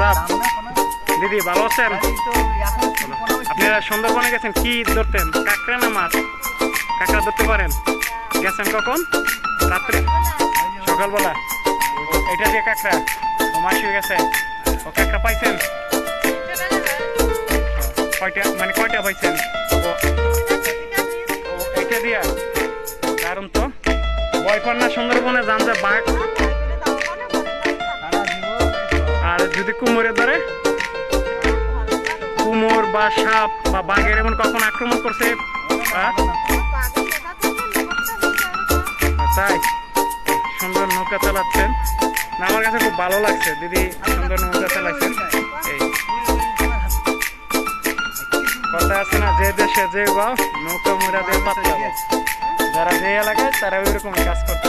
আদাব দিদি, ভালো আছেন? আপনারা সুন্দরবনে গেছেন? কি ধরতেন? কাঁকড়া না মাছ? কাঁকড়া ধরতে পারেন? গেছেন কখন? রাত্রে? সকালবেলা? এটা দিয়ে কাঁকড়া? ও মাসি গেছে। ও কাঁকড়া পাইছেন? কয়টা? মানে কয়টা পাইছেন? ও এটা দিয়া? কারণ তো। না সুন্দরবনে, যান যে বাঘ। যদি কুমোরে ধরে? কুমোর বা সাপ বা বাঘের এমন কখন আক্রমণ করছে? তাই সুন্দর নৌকা চালাচ্ছেন। আমার কাছে খুব ভালো লাগছে। দিদি, সুন্দর নৌকা চালাচ্ছেন। এই। কথা আছে না, যে দেশে যে গাও নৌকা মুড়া দিয়ে যারা যে এলাকায় তারা ওই রকম কাজ করতে